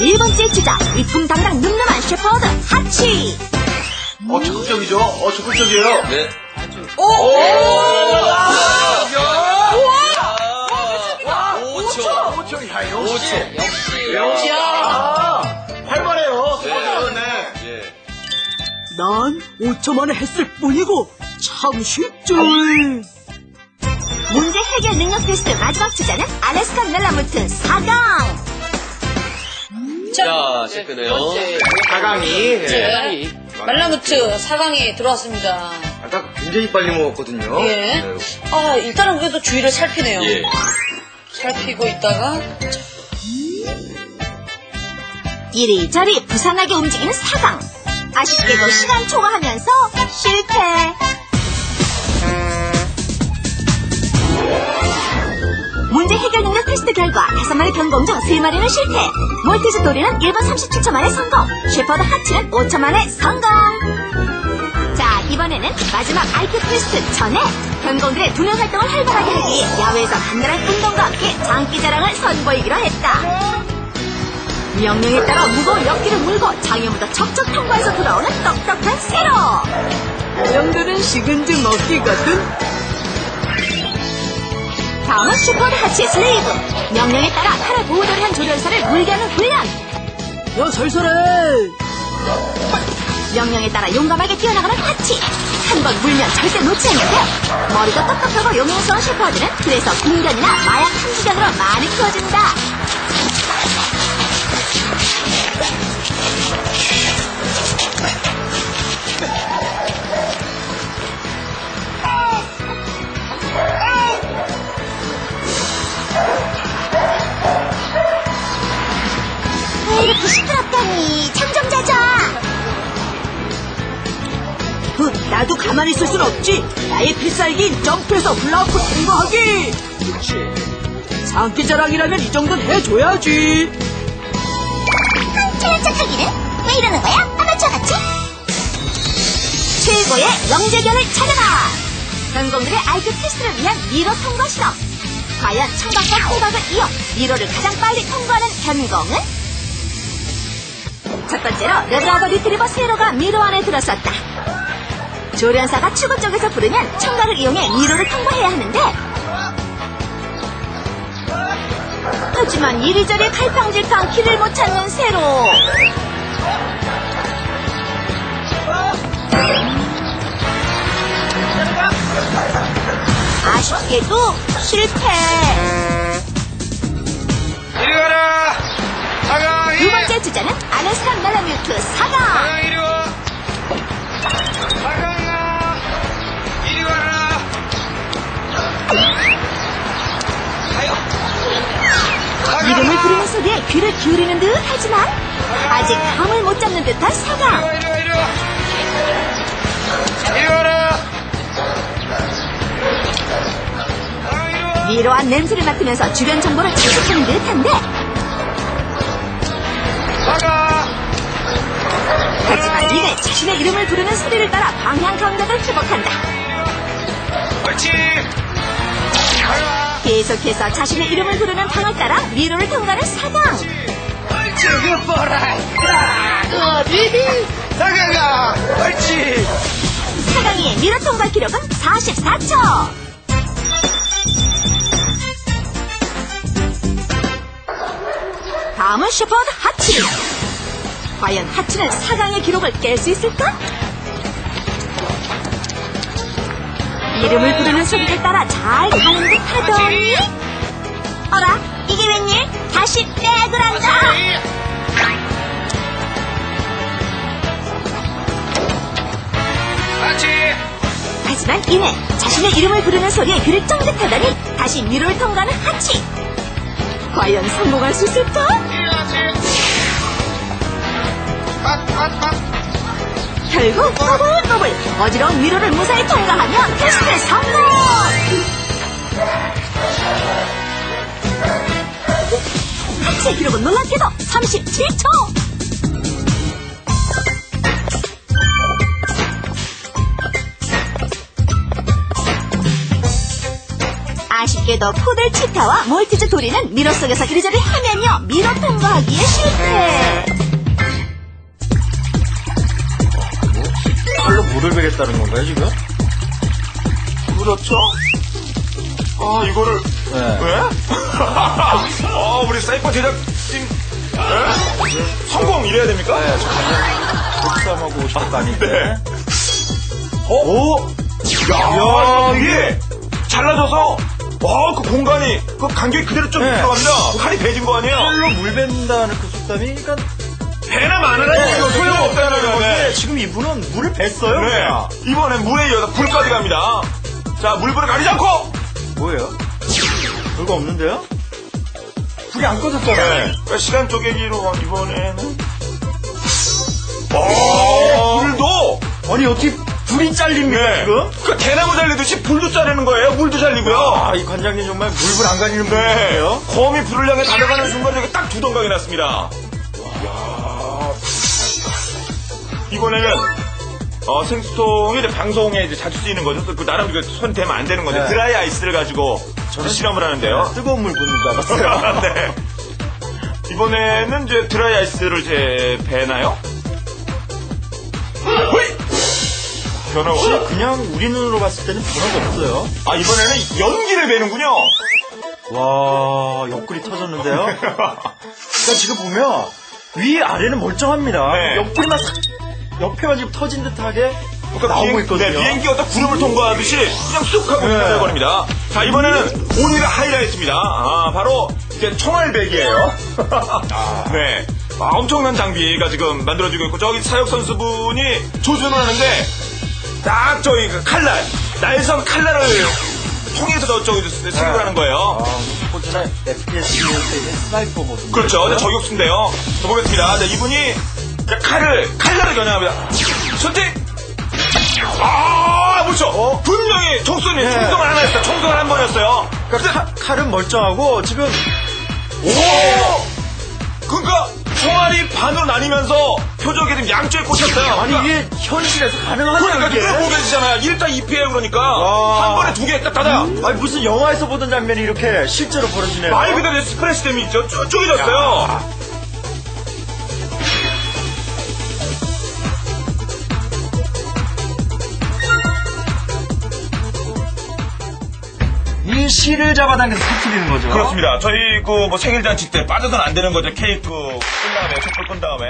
네 번째 주자 위풍 당당 늠름한 셰퍼드 하치 어, 적극적이죠? 어, 적극적이에요. 네. 오! 와! 5초. 5초, 야, 역시. 5초. 역시. 역시. 아, 활발해요. 네. 네. 예. 난 5초 만에 했을 뿐이고 참 쉽죠. 문제 해결 능력 테스트 마지막 주자는 알래스카 멜라무트 4강 자, 시작되네요. 사강이. 네. 말라무트 4강에 들어왔습니다. 아까 굉장히 빨리 먹었거든요. 예. 아, 일단은 그래도 주위를 살피네요. 예. 살피고 있다가, 이리저리 부산하게 움직이는 4강 아쉽게도 시간 초과하면서 실패 결과 5마리 경공 중 3마리는 실패. 몰티즈 도리는 1분 37초 만에 성공. 셰퍼드 하치는 5초 만에 성공. 자 이번에는 마지막 IQ 테스트 전에 경공들의 두뇌 활동을 활발하게 하기 야외에서 강렬한 운동과 함께 장기 자랑을 선보이기로 했다. 명령에 따라 무거운 역기를 물고 장애물도 척척 통과해서 돌아오는 똑똑한 세로. 이 정도는 식은 죽 먹기거든. 다음은 슈퍼드 하치의 슬레이브 명령에 따라 칼을 보호를 한 조련사를 물게 하는 훈련. 야 살살해. 명령에 따라 용감하게 뛰어나가는 하치 한 번 물면 절대 놓지 않는데 머리가 똑똑하고 용맹스러운 슈퍼드는 그래서 군견이나 마약 탐지견으로 많이 키워진다 없지. 나의 필살기인 점프해서 블라프 통과하기. 장기 자랑이라면 이 정도는 해줘야지. 체력 착하기는 왜 이러는 거야? 아마추어 같이? 최고의 영재견을 찾아라! 전공들의 IQ 테스트를 위한 미로 통과 시험. 과연 청각과 호각을 이어 미로를 가장 빨리 통과하는 견공은? 첫 번째로 레드라버 리트리버 세로가 미로 안에 들어섰다. 조련사가 출구 쪽에서 부르면 청각을 이용해 미로를 통과해야 하는데 하지만 이리저리 갈팡질팡 길을 못 찾는 세로 아쉽게도 실패 이리 가라! 사강이! 두 번째 주자는 아네스카 멜라뮤트 사강 사강 이리 와! 사강 소리에 귀를 기울이는 듯 하지만 아직 감을 못 잡는 듯한 사강! 미로한 냄새를 맡으면서 주변 정보를 채집하는 듯한데! 하지만 이내 자신의 이름을 부르는 소리를 따라 방향 감각을 회복한다 계속해서 자신의 이름을 부르는 방을 따라 미로를 통과하는 사강 저거 봐라! 어디? 사강아! 옳지! 사강이의 미로 통과 기록은 44초 다음은 셰퍼드 하치 과연 하치는 사강의 기록을 깰 수 있을까? 이름을 부르는 소리를 따라 잘 가는 듯 하더니 어라 이게 웬일? 다시 백을 한다! 하지만 이내 자신의 이름을 부르는 소리에 귀를 쫑긋하더니 다시 미로를 통과하는 하치 과연 성공할 수 있을까? 결국 더블더블 어지러운 미로를 무사히 통과하며 테스트 성공 하치의 기록은 놀랍게도 37초 아쉽게도 푸들 치타와 몰티즈 도리는 미로 속에서 이리저리 헤매며 미로 통과 제거하기에 실패. 베겠다는 건가요, 지금? 그렇죠. 아, 이거를. 네. 왜? 아, 우리 사이퍼 제작팀. 네? 성공 이래야 됩니까? 네, 저 독삼하고 것도 아닌데. 네. 어? 오! 야, 이게 잘라져서, 와, 그 공간이, 그 간격이 그대로 좀 네. 들어갑니다. 칼이 배진 거 아니에요? 칼로 물 뱉는다는 그 속담이, 그러니까 배나 마나라는 거 소용없다는 건데. 지금 이분은 물을 뱉어요, 네. 그냥. 이번엔 물에 이어서 불까지 갑니다. 자, 물불을 가리지 않고! 뭐예요? 별거 없는데요? 불이 안 꺼졌잖아요. 네. 그러니까 시간 쪼개기로 이번에는. 오, 불도! 아니, 어떻게 불이 잘립니까, 네. 지금? 그 대나무 잘리듯이 불도 자르는 거예요. 물도 잘리고요. 아, 이 관장님 정말 물불 안 가리는 네. 분이에요. 거미 불을 향해 달려가는 순간 여기 딱두 덩각이 났습니다. 이번에는 어, 생수통이 이제 방송에 이제 자주 쓰이는 거죠. 그 나름 그손 대면 안 되는 거죠. 네. 드라이 아이스를 가지고 저는 실험을 하는데요. 뜨거운 물 붓는 줄 알았어요. 네. 이번에는 이제 드라이 아이스를 이제 배나요? 호이! 변화 없이? 그냥 우리 눈으로 봤을 때는 변화가 없어요. 아, 이번에는 연기를 배는군요. 와, 옆구리 터졌는데요? 그러니까 지금 보면 위 아래는 멀쩡합니다. 네. 옆구리만 싹, 옆에만 지금 터진 듯하게 나오고 비행- 있거든요. 네, 비행기 어떤 구름을 통과하듯이 그냥 쑥 하고 네. 지나가버립니다. 자, 이번에는 오늘의 하이라이트입니다. 아, 바로 이제 총알배기예요 네. 아, 엄청난 장비가 지금 만들어지고 있고, 저기 사역 선수분이 조준을 하는데, 딱 저기 그 칼날, 날선 칼날을 통해서 저쪽에 생각을 하는 거예요. 아, FPS에서 있는 스나이퍼 모습. 그렇죠. 네, 저격수인데요. 자, 보겠습니다. 네, 이분이 자, 칼을, 칼날을 겨냥합니다. 선택! 아, 그렇죠. 분명히 총선이 네. 총성을 하나 했어요. 총성을 한 번이었어요. 그러니까 칼, 칼은 멀쩡하고 지금 오! 그러니까 총알이 반으로 나뉘면서 표적에 지금 양쪽에 꽂혔어요. 아니 그러니까, 이게 현실에서 가능하냐 그러니까 이게? 눈을 보게 되잖아요. 1타 2피해 그러니까. 와. 한 번에 두개딱 닫아. 아니 무슨 영화에서 보던 장면이 이렇게 실제로 벌어지네요. 말 그대로 스프레시 댐이 있죠. 쭉 쪼개졌어요. 이 실을 잡아당겨서 터뜨리는 거죠. 그렇습니다. 저희 그 뭐 생일잔치 때 빠져서는 안 되는 거죠. 케이크 끈 다음에 촛불 끈 다음에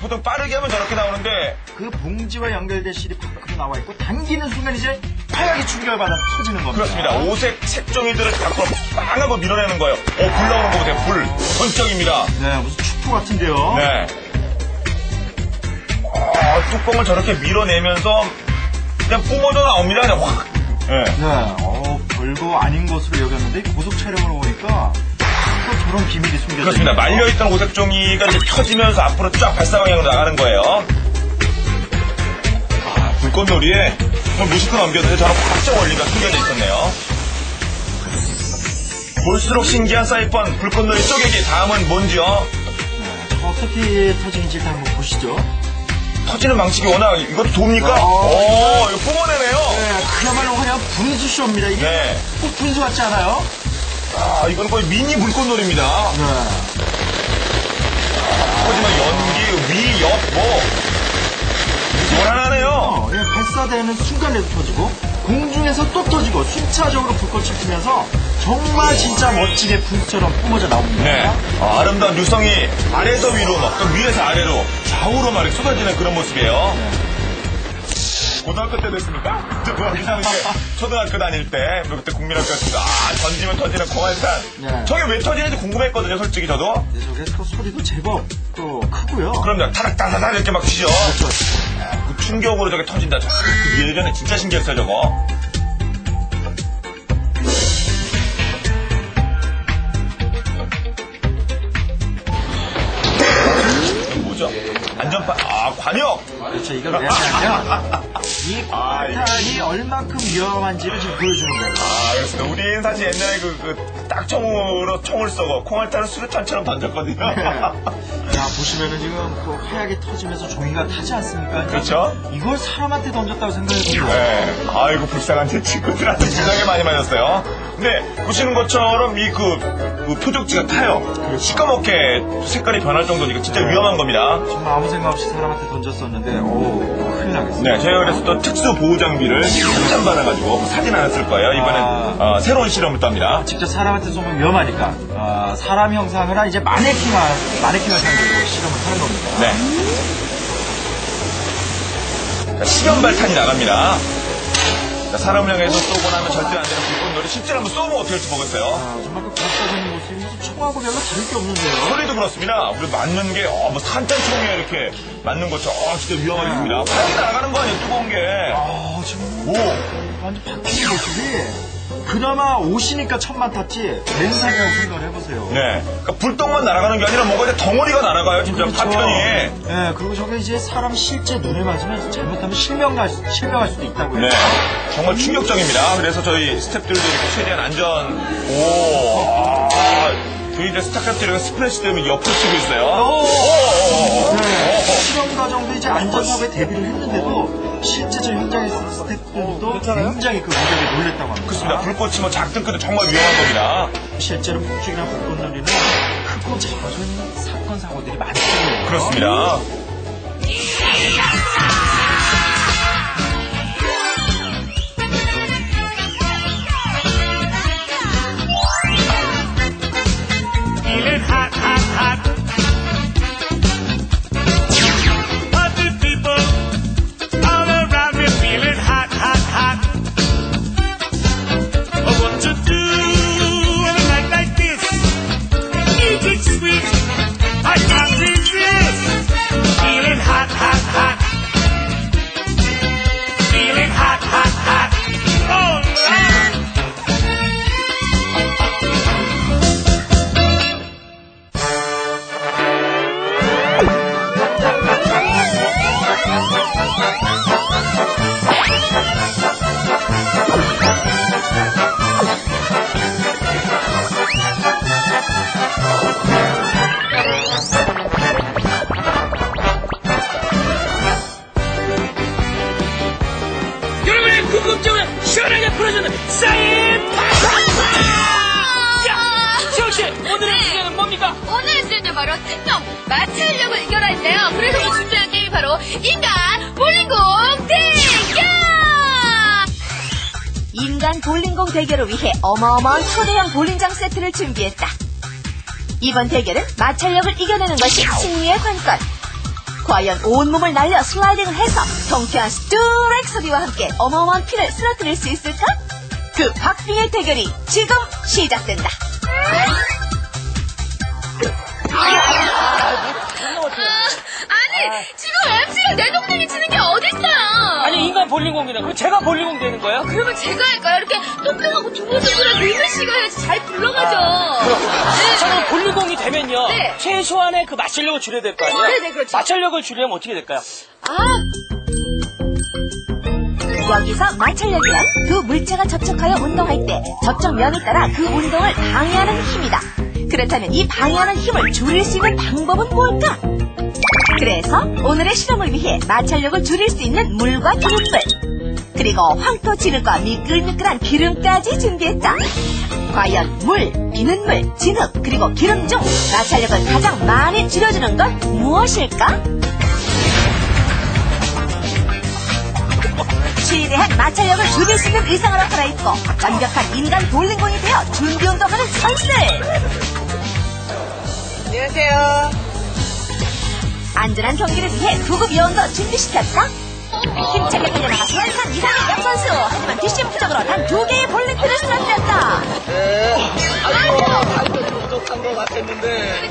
보통 빠르게 하면 저렇게 나오는데 그 봉지와 연결된 실이 밖으로 나와 있고 당기는 순간 이제 충격을 받아서 터지는 겁니다. 그렇습니다. 오색 색종이들을 밖으로 빵 하고 밀어내는 거예요. 어, 불 나오는 거 보세요. 불. 전적입니다. 네, 무슨 축구 같은데요. 네. 아, 뚜껑을 저렇게 밀어내면서 그냥 뿜어져 나옵니다. 그냥 확. 네. 네, 어, 별거 아닌 것으로 여겼는데 고속 촬영으로 보니까 또 저런 비밀이 숨겨져 그렇습니다. 있네요. 말려있던 오색 종이가 이제 펴지면서 앞으로 쫙 발사 방향으로 나가는 거예요. 아, 불꽃놀이에 정말 무심코 넘겼는데 저런 확정 원리가 숨겨져 있었네요. 볼수록 신기한 사이펀 불꽃놀이 쪼개기 다음은 뭔지요? 네, 어떻게 터지는지 일단 한번 보시죠. 터지는 방식이 워낙 이것도 돕니까? 어. 오, 이거 뿜어내네요. 네, 분수쇼입니다. 이게 네. 꼭 분수 같지 않아요? 아, 이건 거의 미니 불꽃놀이입니다. 네. 하지만 연기, 위, 옆, 뭐. 무난하네요. 어, 예, 발사되는 순간에도 터지고 공중에서 또 터지고 순차적으로 불꽃이 피면서 정말 진짜 멋지게 분수처럼 뿜어져 나옵니다. 네. 아, 아름다운 유성이 아래에서 위로, 막, 또 위에서 아래로, 좌우로 막 이렇게 쏟아지는 그런 모습이에요. 고등학교 때 됐습니까? 저 다닐 때, 초등학교 다닐 때, 그때 국민학교였습니다. 아, 던지면 터지는 공활탄. 네. 저게 왜 터지는지 궁금했거든요, 솔직히 저도. 네, 저게 또 소리도 제법 또 크고요. 그럼요, 타닥 타닥 이렇게 막 치죠. 그렇죠. 그 충격으로 저게 터진다. 저, 그 예전에 진짜 신기했어요, 저거. 뭐죠? 아, 관역! 그렇죠. 이걸 왜 하냐면 이 아, 폭탄이 얼만큼 위험한지를 지금 보여주는 거예요. 아, 그렇습니다. 우리는 사실 옛날에 그, 그, 딱총으로 총을 쏘고, 콩알탄을 수류탄처럼 던졌거든요. 자 보시면은 지금 그 하얗게 터지면서 종이가 타지 않습니까? 그렇죠? 이걸 사람한테 던졌다고 생각해 보면 네. 아이고, 불쌍한 제 친구들한테 진하게 많이 맞았어요. 근데, 보시는 것처럼 이 그, 그 표적지가 타요. 시꺼멓게 색깔이 변할 정도니까 진짜 위험한 겁니다. 정말 아무 생각 없이 사람한테 던졌었는데, 오, 큰일 나겠어요. 네, 저희가 그래서 또 특수 보호 장비를 한장 받아가지고 사진 하나 쓸 거예요. 이번엔 아. 어, 새로운 실험을 또 합니다. 직접 사람한테 쏘면 위험하니까, 아, 사람 형상을 한 이제 마네킹화, 마네킹을 상대로 실험을 하는 겁니다. 네. 자, 시간 발탄이 나갑니다. 자, 사람을 향해서 쏘고 나면 절대 안 되는 불꽃 놀이 실제로 한번 쏘면 어떻게 될지 보겠어요. 아, 정말 그 격사적인 모습이 총하고 별로 다를 게 없는데요. 소리도 그렇습니다. 우리 맞는 게, 어, 뭐, 산탄총이에 이렇게 맞는 거죠. 어, 진짜 위험하겠습니다. 활이 나가는 거 아니에요, 뜨거운 게. 아, 지금 오, 완전 바뀐 모습이 그나마 옷이니까 천만 탔지 맨살이라고 생각을 해보세요. 네. 그러니까 불똥만 날아가는 게 아니라 뭔가 이제 덩어리가 날아가요, 진짜 그렇죠. 파편이. 네, 그리고 저게 이제 사람 실제 눈에 맞으면 잘못하면 실명 날, 수- 실명할 수도 있다고요. 네. 정말 충격적입니다. 그래서 저희 스탭들도 이렇게 최대한 안전, 오, 아, 그 이제 스타크래프트 이렇게 스플래시 때문에 옆으로 치고 있어요. 오, 오, 오, 오. 네, 실험 과정도 이제 안전사고에 대비를 했는데도 실제 저 현장에 있는 스태프들도 굉장히 그 무대에 놀랬다고 합니다. 그렇습니다. 불꽃이 뭐 작든 크든 정말 위험한 겁니다. 실제로 폭죽이나 불꽃놀이는 크고 작은 사건 사고들이 많거든요. 그렇습니다. 대결을 위해 어마어마한 초대형 볼링장 세트를 준비했다. 이번 대결은 마찰력을 이겨내는 것이 승리의 관건. 과연 온몸을 날려 슬라이딩을 해서 통쾌한 스트렉 소리와 함께 어마어마한 피를 쓰러뜨릴 수 있을까? 그 박빙의 대결이 지금 시작된다. 지금 MC가 내 동생이 치는 게 어딨어요? 아니, 인간 볼링공이네. 그럼 제가 볼링공 되는 거예요? 그러면 제가 할까요? 이렇게 똑똑하고 두글두글한 리을 씨가 해야지 잘 굴러가죠. 네. 저는 볼링공이 되면요. 네. 최소한의 그 마찰력을 줄여야 될 거 아니에요? 네 네, 그렇죠. 마찰력을 줄이려면 어떻게 될까요? 아. 여기서 마찰력이란 그 물체가 접촉하여 운동할 때 접촉 면에 따라 그 운동을 방해하는 힘이다. 그렇다면 이 방해하는 힘을 줄일 수 있는 방법은 뭘까? 그래서 오늘의 실험을 위해 마찰력을 줄일 수 있는 물과 기름불 그리고 황토 진흙과 미끌미끌한 기름까지 준비했다. 과연 물, 비눗물, 진흙 그리고 기름 중 마찰력을 가장 많이 줄여주는 건 무엇일까? 최대한 마찰력을 줄일 수 있는 의상을 갈아입고 완벽한 인간 볼링공이 되어 준비 운동하는 선수들. 안녕하세요. 안전한 경기를 위해 구급 요원도 준비시켰다. 힘차게 달려나가 완산 이상의 양선수. 하지만 뒷심 부적으로 단 두 개의 볼링핀을 쓰러뜨렸다. 부족한 것 같았는데.